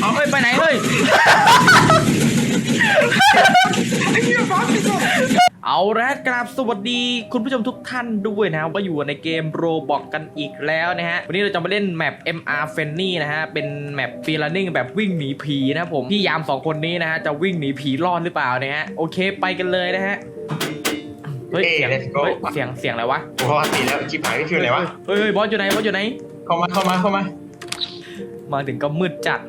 เอาเฮ้ยไปไหนเฮ้ยไอ้เหี้ยฟังดิก่อนเอาละกราบสวัสดีคุณผู้ชมทุกท่านด้วยนะครับว่าอยู่ในเกมโรบอกกันอีกแล้วนะฮะ วันนี้เราจะมาเล่นแมป MR f r i e n d l y นะฮะ เป็นแมปฟีล r นิ่งแบบวิ่งหนีผีนะครับผม พี่ยามสองคนนี้นะฮะ จะวิ่งหนีผีรอดหรือเปล่านะฮะ โอเคไปกันเลยนะฮะ เฮ้ยเอ้เสียง let's go เฮ้ยเสียงเสียงอะไรวะกูพอตีแล้วชิบหายไม่ฟิวไหนวะ เฮ้ยเฮ้ยบอสอยู่ไหนบอสอยู่ไหน เข้ามาเข้ามาเข้ามา มาถึงก็มืดจัด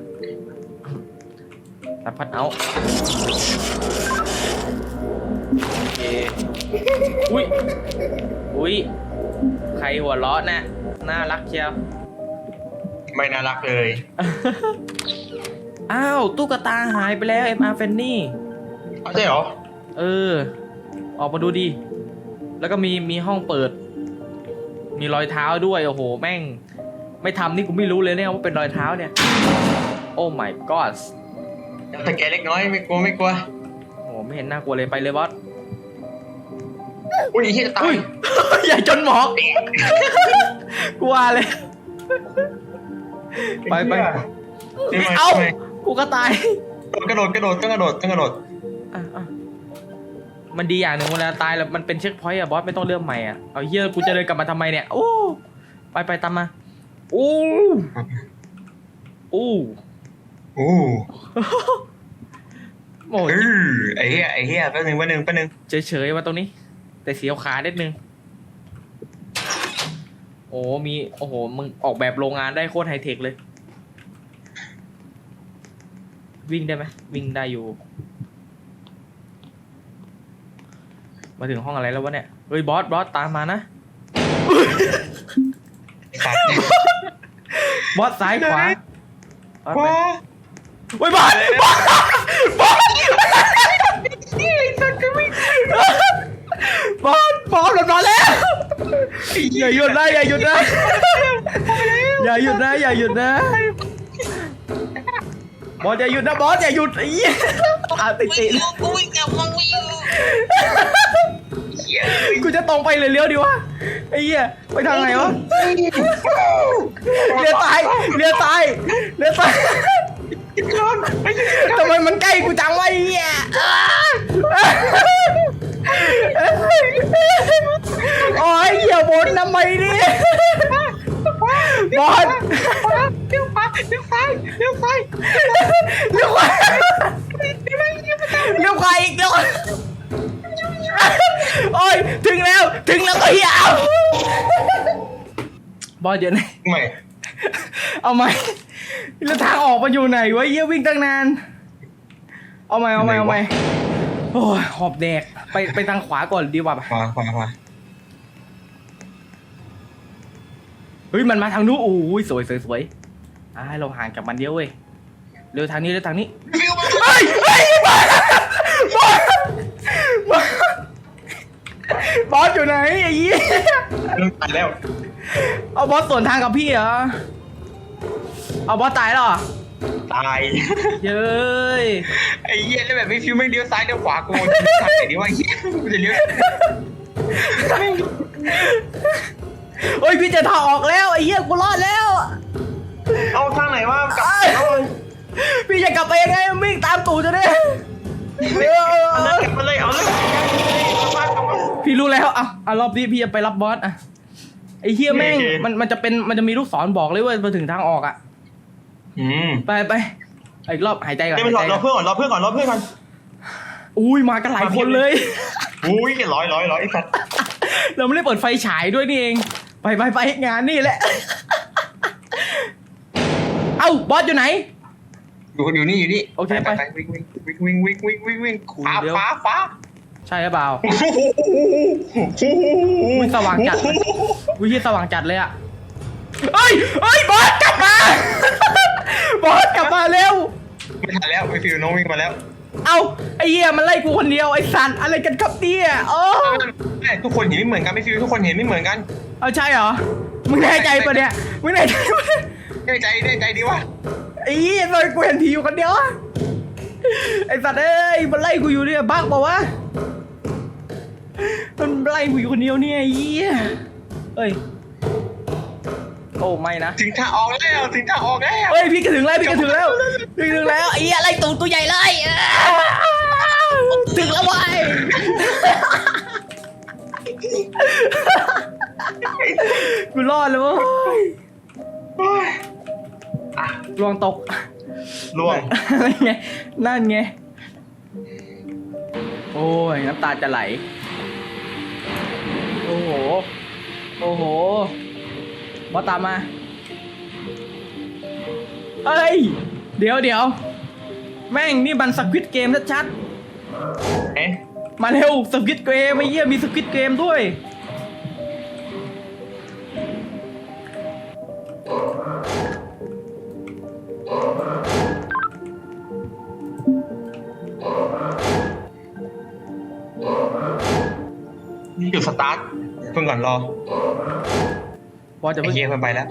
ตัดพัดเอาโอเคอุ้ยอุ้ยใครหัวเราะน่ะน่ารักเชียวไม่น่ารักเลย อ้าวตุ๊กตาหายไปแล้ว MR f a n n y เอาใช่เหรอ เออ ออกมาดูดิ แล้วก็มีมีห้องเปิด มีรอยเท้าด้วยโอ้โห แม่ง ไม่ทำนี่กูไม่รู้เลยเนี่ยว่าเป็นรอยเท้าเนี่ย โอ้ my god สแกนเล็กน้อยไม่กลัวไม่กลัวโอ้โหไม่เห็นน่ากลัวเลยไปเลยบอสอุ้ยไอ้เหี้ยจะตาอุ้ยย อย่าจนหมอกกลัวเลย ไปไปนี่ไงเอ้านี่ไงกูก็ตายกระโดดกระโดดต้องกระโดดต้องกระโดดอะอะมันดีอย่างหนึ่งเวลาตายแล้วมันเป็นเช็คพอยต์อะบอสไม่ต้องเริ่มใหม่อะเอาเฮียกูจะเดินกลับมาทำไมเนี่ยโอ้ไปไปตามมาโอ้โอ้ โอ้โอ้เออไอ้เหี้ยไอ้เหี้ยแป๊บนึงแป๊บนึงแป๊บนึงเฉยๆมาตรงนี้ แต่เสียวขาเด็ดนึง โอ้มีโอ้โหมึงออกแบบโรงงานได้โคตรไฮเทคเลย วิ่งได้ไหมวิ่งได้อยู่ มาถึงห้องอะไรแล้ววะเนี่ยเฮ้ยบอสบอสตามมานะสัตว์เนี่ยบอสซ้ายขวาบอสไป ว้า เฮ้ยบอสบอสบอสบอสบอสหลุดมาแล้วอย่าหยุดนะอย่าหยุดนะอย่าหยุดนะอย่าหยุดนะบอสอย่าหยุดนะบอสอย่าหยุดไอ้เหี้ยขาติดติดกูวิ่งกลับมังไม่อยู่เหี้ยกูจะตรงไปเลยเลี้ยวดีวะไอ้เหี้ยไปทางไหนวะเลี้ยวตายเลี้ยวตายเลี้ยวตาย ทำไมมันใกล้กูจังวะไอ้เหี้ยโอ้ยเหี้ยบนทำไมเนี่ย บอสเลี้ยวซ้ายเลี้ยวซ้ายเลี้ยวซ้ายเลี้ยวขวาเลี้ยวขวาอีกเลี้ยวขวาโอ้ยถึงแล้วถึงแล้วก็เหี้ยเอาบอสเดี๋ยวนะ ไม่ เอาไหมแล้วทางออกมาอยู่ไหนวะเยี่ยวิ่งตั้งนาน เอาไหมเอาไหมเอาไหมโอ้ยหอบแดกไปไปทางขวาก่อนดีกว่าปะขวาขวาขวาเฮ้ยมันมาทางนู้นโอ้ยสวยสวยสวยอ่าให้เราห่างจากมันเดียวเว้ยเร็วทางนี้เร็วทางนี้ฟิวมาเฮ้ยเฮ้ยบอสบอสบอส บอสอยู่ไหนไอ้ยี่เริ่มตายแล้ว เอาบอสสวนทางกับพี่เหรอ เอาบอสตายแล้วเหรอ ตาย เย้ย ไอ้เหี้ยแล้วแบบไม่ฟิวไม่เลี้ยวซ้ายเลี้ยวขวากูทางไหนดีวะเหี้ยกูจะเลี้ยวโอ้ยพี่จะทางออกแล้วไอ้เหี้ยกูรอดแล้ว เอาทางไหนวะกลับเอ้ยเอาเลยพี่จะกลับไปยังไงวิ่งตามตู่จะได้เอาเลยเอาเลยเอาเลยเอาบ้านกลับมา พี่รู้แล้วอะอะรอบนี้พี่จะไปรับบอสอะไอ้เฮียแม่งโอเค มันมันจะเป็นมันจะมีลูกศรบอกเลยว่ามาถึงทางออกอะ อืมไปไปอีกรอบหายใจก่อนเดี๋ยวหายมันรใจอก่รออนเพื่อนก่อนรอเพื่อนก่อนรอเพื่อนก่อนอุ้ยมากันหลายคนเลย อุ้ยร้อยร้อยร้อยไอ้สัตว์เราไม่ได้เปิดไฟฉายด้วยนี่เอง ไปไปไปงานนี่แหละ เอ้าบอสอยู่ไหน อยู่อยู่นี่อยู่นี่โอเคไปวิ่งวิ่งวิ่งวิ่งวิ่งวิ่งวิ่งวิ่งขวาเดี๋ยวขวาขวา ใช่หรือเปล่าอุ้ยสว่างจัดเลยอุ้ยเหี้ยสว่างจัดเลยอะเอ้ยเอ้ยบอสกลับมา บอสกลับมาเร็วไม่ทันแล้วไม่ฟิวน้องวิ่งมาแล้ว เอาไอ้เหี้ยมันไล่กูคนเดียวไอ้สันอะไรกันครับเนี่ยโอ้แม่ทุกคนเห็นไม่เหมือนกันไม่ฟิวทุกคนเห็นไม่เหมือนกัน เอาใช่เหรอมึงแน่ใจปะเนี่ยมึงแน่ใจปะเนี่ยแน่ใจแน่ใจดีวะไอ้เหี้ยมันกูเห็นผีอยู่คนเดียวอะ ไอ้สัตว์เอ้ยมันไล่กูอยู่เนี่ยบ้าเปล่าวะมันไล่กูอยู่คนเดียวเนี่ยไอ้เหี้ยเอ้ยโอ้ไม่นะถึงทางออกแล้วถึงทางออกแล้วเฮ้ยพี่ก็ถึงแล้วพี่ก็ถึงแล้วพี่ก็ถึงแล้วไอ้เหี้ยอะไรตูดตัวใหญ่เลยถึงแล้วเว้ยกูรอดแล้วเว้ยโอ้ยอะลวงตก ล่วงนั่นไงนั่นไง โอ้ย น้ำตาจะไหล โอ้โห โอ้โหมาตามมา เอ้ย เดี๋ยวเดี๋ยว แม่งนี่มันสควิตเกมชัดเอ๊ะ ๆมาเร็วสควิตเกมไอ้เหี้ยมีสควิตเกมด้วย เพิ่งก่อนรอบอสจะไอ้เพิ่งเหี้ยเพิ่งไปแล้ว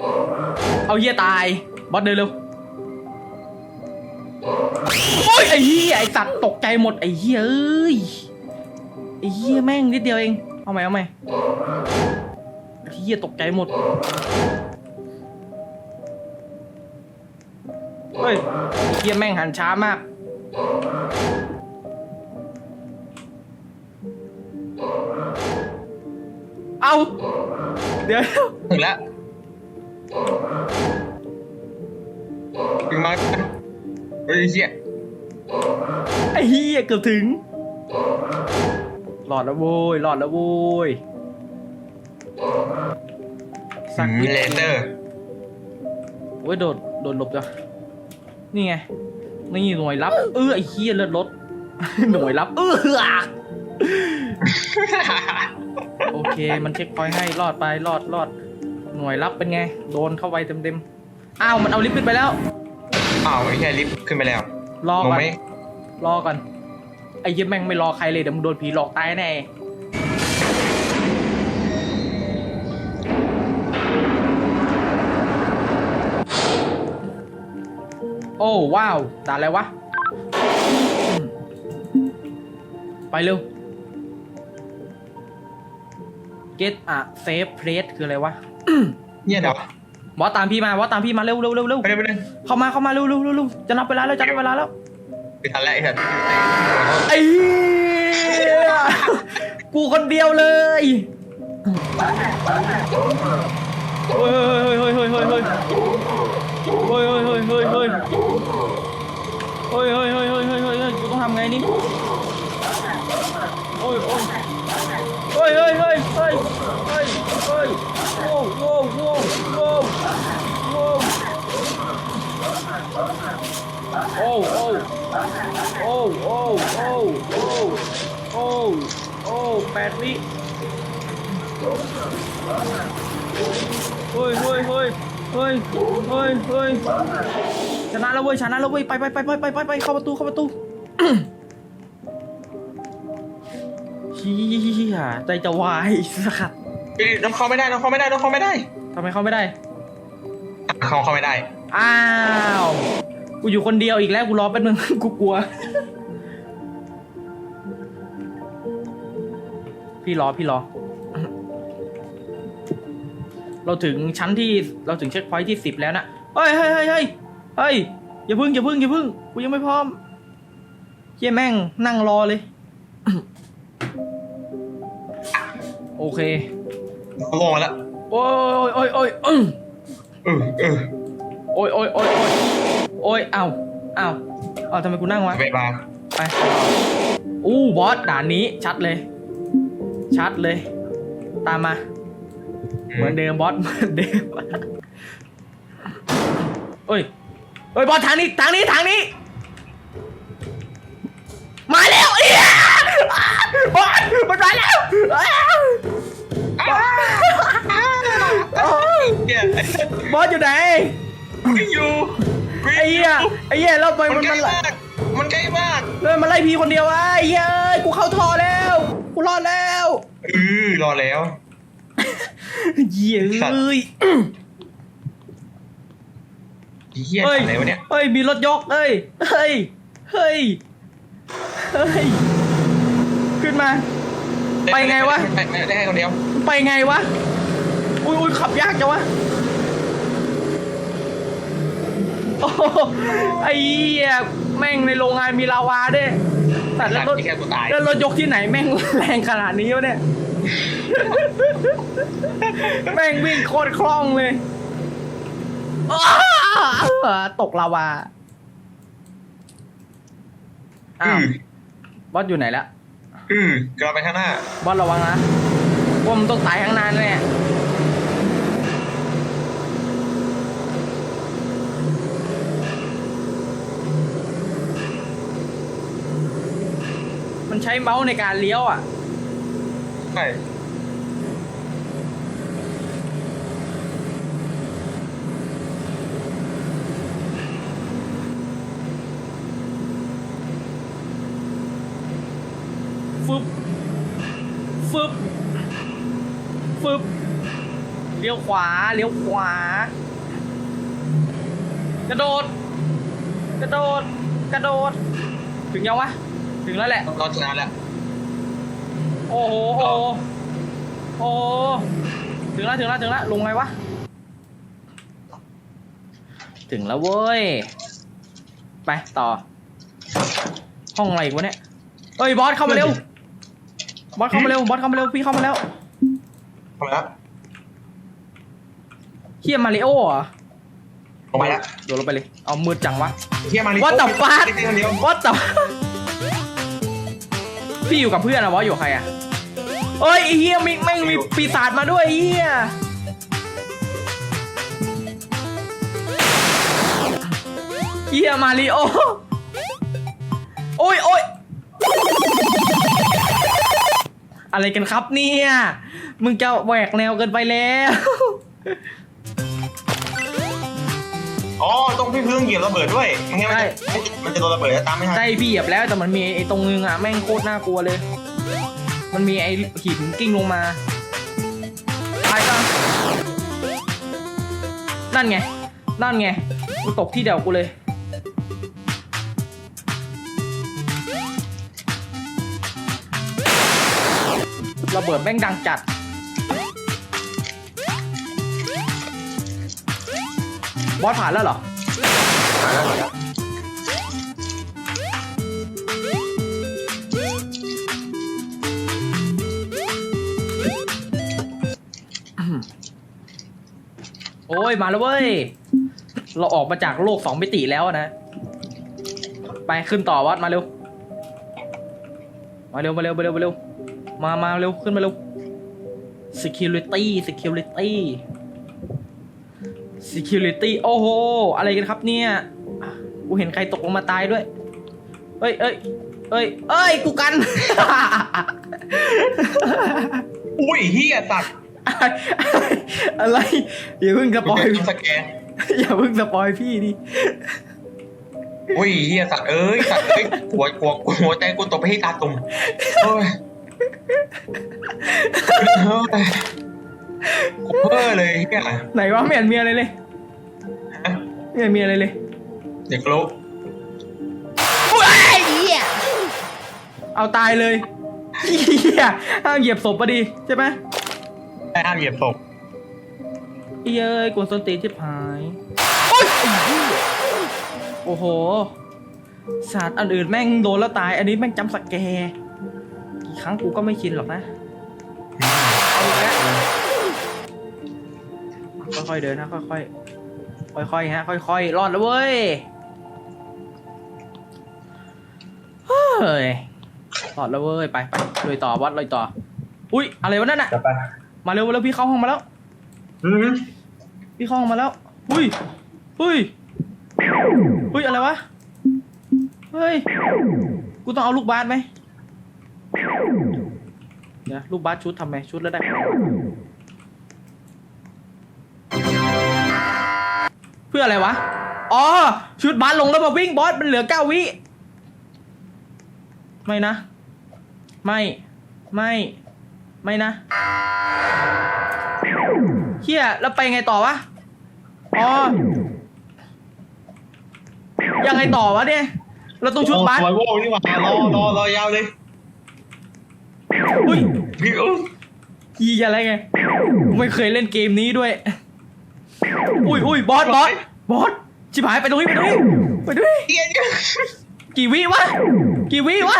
เอาเหี้ยตาย บอสเดินเร็ว โอ้ยไอ้เหี้ยไอ้สัตว์ตกใจหมดไอ้เหี้ยเอ้ย ไอ้เหี้ยแม่งนิดเดียวเอง เอาใหม่เอาใหม่ไอ้เหี้ยตกใจหมด เฮ้ยไอ้เหี้ยแม่งหันช้ามาก เอา เดี๋ยว ถึงแล้วถึงมาเฮ้ยไอ้เหี้ยไอ้เหี้ยเกือบถึง หลอดแล้วโว้ย หลอดแล้วโว้ยสักอืมนิดเลเซอร์โอ้ยโดด โดดหลบจ้ะนี่ไง นี่หน่วยรับ เออไอ้เหี้ยเลือดรถหน่วยรับ เออ โอเค มันเช็คพอยต์ให้รอดไปรอดรอด หน่วยรับเป็นไง โดนเข้าไปเต็มๆอ้าว มันเอาลิฟต์ขึ้นไปแล้ว อ้าวไอ้เหี้ยลิฟต์ขึ้นไปแล้วรองงก่อนไหมรอก่อน ไอ้เหี้ยแม่งไม่รอใครเลยเดี๋ยวมึงโดนผีหลอกตายแน่ โอ้ว้าวด่าอะไรวะอืมไปเร็ว get a safe place คืออะไรวะ เนี่ยเดี๋ยวบอสตามพี่มาบอสตามพี่มาเร็วเร็วเร็วเร็วไปเลยไปเลยเข้ามาเข้ามาเร็วเร็วเร็วเร็วจะนับเวลาแล้วจะนับเวลาแล้วไปทันแล้วไอ้สัตว์ไอ้เหี้ยกูคนเดียวเลยเฮ้ยเฮ้ยเฮ้ยเฮ้ยเฮ้ยเฮ้ยเฮ้ยเฮ้ยเฮ้ยเฮ้ยเฮ้ยเฮ้ยเฮ้ยเฮ้ยเฮ้ยเฮ้ยเฮ้ยกูต้องทำไงนี่โอ้ยโอ้ยเฮ้ ยเฮ้ยเฮ้ยเฮ้ยเฮ้ยเฮ้ยโว้โว้โว้โว้โว้โอ้โอ้โอ้โอ้โอ้โอ้โอ้โอ้แปดวิเฮ้ยเฮ้ยเฮ้ยเฮ้ยเฮ้ยเฮ้ยชนะแล้วเว้ยชนะแล้วเว้ยไปไปไปไปไปไปเข้าประตูเข้าประตู ฮียใจจะวายสัตว์เฮ้ยน้องเข้าไม่ได้น้องเข้าไม่ได้น้องเข้าไม่ได้ทำไมเข้าไม่ได้ เข้าเข้าไม่ได้ อ้าว กูอยู่คนเดียวอีกแล้วกูรอแป๊บนึง กูกลัว พี่รอพี่รอ เราถึงชั้นที่เราถึงเช็คพอยท์ที่สิบแล้วนะเฮ้ยเฮ้ยเฮ้ยเฮ้ยเฮ้ยอย่าพึ่งอย่าพึ่งอย่าพึ่งกูยังไม่พร้อมเฮียแม่งนั่งรอเลย โอเคเขาลงมาแล้วโอ้ยโอ้ยโอ้ยโอ้ยเออเออโอ้ยโอ้ยโอ้ยโอ้ยโอ้ยเอ้าเอ้าเอ้าทำไมกูนั่งวะไปมาไปอู้บอสด่านนี้ชัดเลย ชัดเลย ตามมา เหมือนเดิมบอสเหมือนเดิมเอ้ยเอ้ยบอสทางนี้ทางนี้ทางนี้มาแล้วเอียบอสมันมาแล้ว เนี่ยบอสอยู่ไหนวิ่งอยู่วิ่งไอ้เหี้ยไอ้เหี้ยแล้วไปมัมันนใกล้มันมากมันใกล้มากเลยมาไล่พีคนเดียววะไอ้เหี้ยเอ้ยกูเข้าท่อแล้วกูรอดแล้วเออรอแล้ว เหี้ยสัตว์ เอ้ยไอ้เหี้ยเฮ้ยอะไรวะเนี่ย เฮ้ยมีรถยกเฮ้ยเฮ้ยเฮ้ยเฮ้ยขึ้นมา ไปไงวะได้ได้ได้แค่คนเดียว ไปไงวะ อุ้ยอุ้ยขับยากจังวะโอ้โหไอ้เหี้ยแม่งในโรงงานมีลาวาด้วยแต่แล้วรถที่แค่กูตายแล้วรถยกที่ไหนแม่งแรงขนาดนี้วะเนี่ย แม่งวิ่งโคตรคล่องเลยอ้าวตกลาวาอือ้าวมบอสอยู่ไหนแล้วอืมกลับไปข้างหน้า บอสระวังนะว่ามันต้องตายข้างหน้าแน่ ใช้เมาส์ในการเลี้ยวอะ ใช่ฟึบฟึบฟึบเลี้ยวขวา เลี้ยวขวา กระโดด กระโดด กระโดด ถึงยังวะ ถึงแล้วแหละ เราชนะแล้ว โอ้โห โอ้โหโอ้โหถึงแล้วถึงแล้วถึงแล้วลงไงวะ ถึงแล้วเว้ย ไปต่อ ห้องอะไรอีกวะเนี่ยเฮ้ยบอสเข้ามาเร็ว บอสเข้ามาเร็ว บอสเข้ามาเร็ว พี่เข้ามาแล้วเข้ามาแล้วเฮียมาริโอเหรอออกมาแล้ว โดดลงไปเลย เอามืดจังวะเฮียมาริ What the fuck? ติ๊กๆคนเดียว What the พี่อยู่กับเพื่อนอะวะอยู่กับใครอะเอ้ยไอ้เฮียมิแม่งมีปีศาจมาด้วยไอ้เฮียเฮียมาริโอโอ้ยโอ้ยอะไรกันครับเนี่ย มึงจะแหวกแนวเกินไปแล้ว อ๋อต้องพี่พึ่งเหยียบระเบิดด้วยไม่งั้นมันใช่จะมันจะโดนระเบิดแล้วตามไม่ทันใช่พี่เหยียบแล้วแต่มันมีไอ้ตรงนึงอะแม่งโคตรน่ากลัวเลย มันมีไอ้หินกิ้งลงมาตายก็นั่นไง นั่นไงกูตกที่เดียวกูเลย ระเบิดแม่งดังจัด บอสผ่านแล้วเหรอมาแล้วมาแล้วโอ้ยมาแล้วเว้ย เราออกมาจากโลกสองมิติแล้วนะ ไปขึ้นต่อวัดมาเร็ว มาเร็วมาเร็วมาเร็วมาเร็ว มามาเร็วขึ้นมาเร็ว security security security โอ้โห อะไรกันครับเนี่ยอะกูเห็นใครตกลงมาตายด้วย เอ้ยเอ้ยเอ้ยเอ้ย กูกัน อุ้ยเฮียสัตว์อะไร อย่าเพิ่งสปอยกูจะสแกนอย่าเพิ่งสปอยพี่ดิอุ้ยเฮียสัตว์เอ้ยสัตว์เอ้ยหัวหัวหัวใจกูตกไปที่ตาตุ่มเฮ้ย เฮ้ยกูเพ้อเลยเฮียไหนวะไม่เห็นมีอะไรเลยไม่เห็นมีอะไรเลยเด็กรู้เอาตายเลยเฮียห้ามเหยียบศพปะดิใช่ไหมได้ห้ามเหยียบศพเอ้ยเอ้ยกวนส้นตีนชิบหายโอ๊ยไอ้เหี้ยโอ้โหศาสตร์อันอื่นแม่งโดนแล้วตาย อันนี้แม่งจำสแกร์กี่ครั้งกูก็ไม่ชินหรอกนะ ค่อยๆเดินนะค่อยๆค่อยๆฮะ ค่อยๆรอดแล้วเว้ยเฮ้ยรอดแล้วเว้ยไปไปเลยต่อวัดเลยต่อ อุ้ยอะไรวะนั่นน่ะ จะไปมาเร็วมาเร็วพี่เข้าห้องมาแล้ว อืมพี่เข้าห้องมาแล้ว อุ้ยอุ้ยอุ้ยอะไรวะเฮ้ยกูต้องเอาลูกบาสไหมเดี๋ยวลูกบาสชุดทำไมชุดแล้วได้ พื่ออะไรวะ อ๋อ ชุดบาสลงแล้วมาวิ่งบอส มันเหลือเก้าวิ ไม่นะ ไม่ ไม่ ไม่นะเฮียแล้วไปไงต่อวะ อ๋อ ยังไงต่อวะเนี่ย เราต้องชุดบาสสวยโว้นี่หว่ารอรอรอยาวเลยอุ้ยพี่เอ้ยยีอะไรไง ไม่เคยเล่นเกมนี้ด้วย อุ้ยอุ้ยบอสบอส บอสชิบหายไปตรงนี้ไปตรงนี้ไปตรงนี้เฮียเนี่ยกี่วิวะกี่วิวะ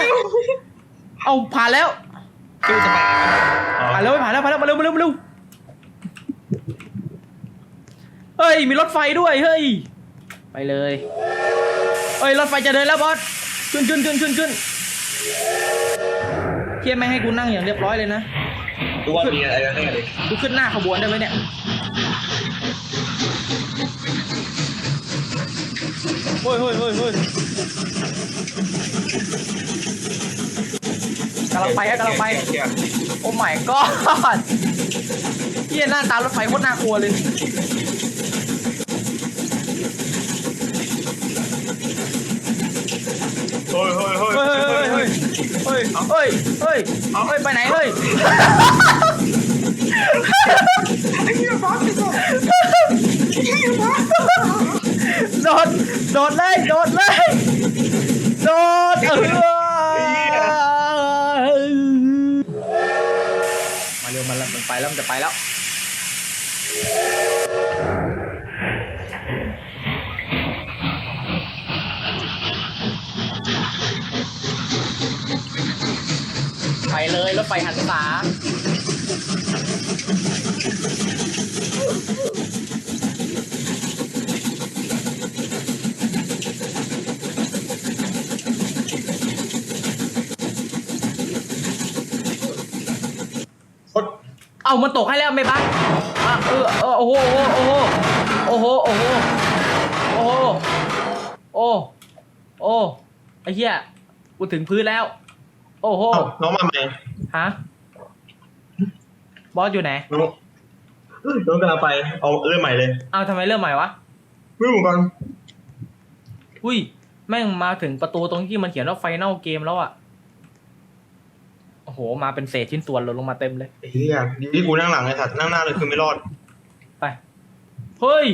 เอาผ่านแล้วคือจะไปไหนวะอ๋อผ่านแล้วผ่านแล้วผ่านแล้วมาเร็วมาเร็วมาเร็วเฮ้ยมีรถไฟด้วยเฮ้ยไปเลยเฮ้ยรถไฟจะเดินแล้วบอสขึ้นขึ้นขึ้นขึ้นขึ้นเทียมไม่งให้กูนั่งอย่างเรียบร้อยเลยนะดูว่ามีอะไรแน่เลยกูขึ้นหน้าขบวนได้ไหมเนี่ย เฮ้ยเฮ้ยเฮ้ยเฮ้ยกำลังไปฮะกำลังไปเหี้ยโอ้ my god เฮียหน้าตารถไฟโคตรน่ากลัวเลยเฮ้ยเฮ้ยเฮ้ยเฮ้ยเฮ้ยเฮ้ยเฮ้ยเฮ้ยเฮ้ยเอาเฮ้ยไปไหนเฮ้ยไอ้เหี้ยบ้าไปก่อนไอ้เหี้ยบ้า โดดโดดเลยโดดเลยโดดเออมาเร็วมาแล้วมันไปแล้วมันจะไปแล้วไปเลยรถไฟหันษา เอามันตกให้แล้วไม่บ้างอะเออเออโอ้โหโอ้โหโอ้โหโอ้โหโอ้โหโอ้โอ้ไอ้เหี้ยกูถึงพื้นแล้ว โอ้โหเอ้าน้องมาไหมฮะบอสอยู่ไหนน้องเอ้ยน้องกำลังไปเอาเริ่มใหม่เลยเอาทำไมเริ่มใหม่วะไม่รู้เหมือนกันอุ้ยแม่งมาถึงประตูตรงที่มันเขียนว่าไฟนอลเกมแล้วอะโอ้โห มาเป็นเศษชิ้นส่วนหล่นลงมาเต็มเลยไอ้เหี้ยดีที่กูนั่งหลังไอ้สัตว์นั่งหน้าเลยคือไม่รอดไปเฮ้ย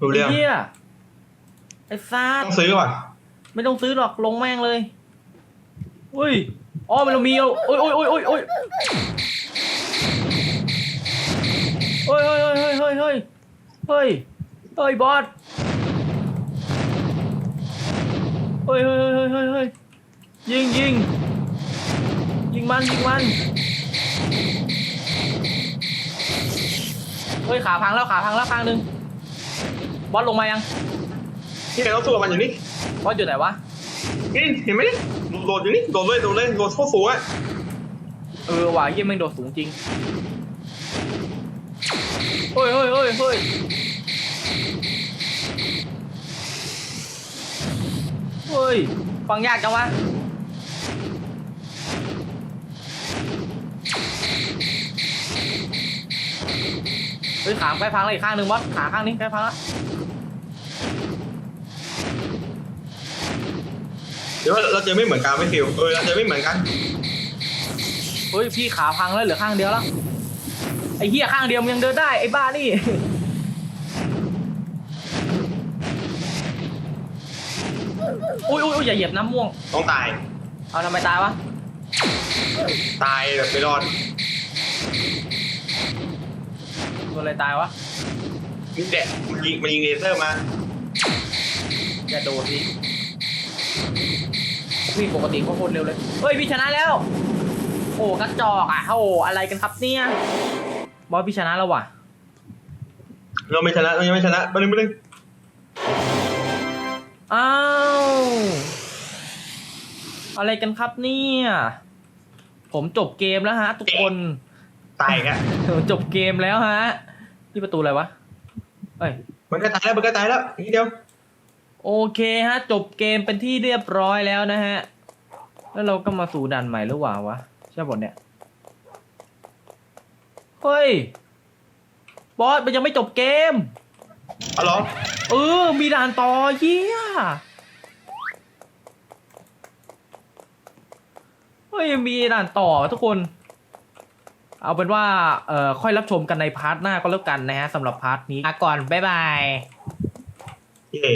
รู้ไอ้เรื่องเหี้ยไอ้ซาดต้องซื้อป่ะไม่ต้องซื้อหรอกลงแม่งเลยอุ้ยอ๋อมันเรามีเอาโอ้ยโอ้ยโอ้ยโอ้ยโอ้ยเฮ้ยเฮ้ยเฮ้ยเฮ้ยเฮ้ยเฮ้ยเฮ้ยบอสเฮ้ยเฮ้ยเฮ้ยเฮ้ยเฮ้ยยิงยิง ยิงมันยิงมันเฮ้ยขาพังแล้วขาพังแล้วข้างหนึงบอสลงมายังที่ไหนต้องสู้กับมันอยู่นี่บอสอยู่ไหนวะนี่เห็นไหมนี่โดดอยู่นี่โดดเลยโดดเลยโดดโคตรสูงอะเออว่ะเยี่ยมแม่งโดดสูงจริงเฮ้ยเฮ้ยเฮ้ยเฮ้ยเฮ้ยฟังยากจังวะ เฮ้ยขาใกล้พังแล้วอีกข้างหนึ่งบอสขาข้างนี้ใกล้พังแล้วเดี๋ยวเราเจอไม่เหมือนกันไม่ฟิวเออเราเจอไม่เหมือนกันเฮ้ยพี่ขาพังแล้วเหลือข้างเดียวแล้วไอ้เหี้ยข้างเดียวมันยังเดินได้ไอ้บ้านี่ อุ้ยอุ้ยอุ้ยอย่าเหยียบน้ำม่วง ต้องตาย เอาทำไมตายวะตายแบบไม่รอด ตัวอะไรตายวะนี่แดดมันยิงมันยิงเลเซอร์มาอย่าโดดดิพี่ปกติเขาโคตรเร็วเลยเฮ้ยพี่ชนะแล้ว โอ้กระจอกอะโอ้อะไรกันครับเนี่ยบอสพี่ชนะแล้วว่ะเราไม่ชนะเรายังไม่ชนะไปเลยไปเลยอ้าวอะไรกันครับเนี่ย ผมจบเกมแล้วฮะ ทุกคน ตายกันผมจบเกมแล้วฮะนี่ประตูอะไรวะเฮ้ยมันก็ตายแล้วมันก็ตายแล้วนิดเดียว โอเคฮะ จบเกมเป็นที่เรียบร้อยแล้วนะฮะ แล้วเราก็มาสู่ด่านใหม่หรือเปล่าวะใช่บทเนี่ยเฮ้ยบอสมันยังไม่จบเกมเอาเหรอเออ มีด่านต่อเยี่ยเฮ้ยมีด่านต่อทุกคน เอาเป็นว่าเอ่อค่อยรับชมกันในพาร์ทหน้าก็แล้วกันนะฮะสำหรับพาร์ทนี้อะก่อนบ๊ายบาย เย้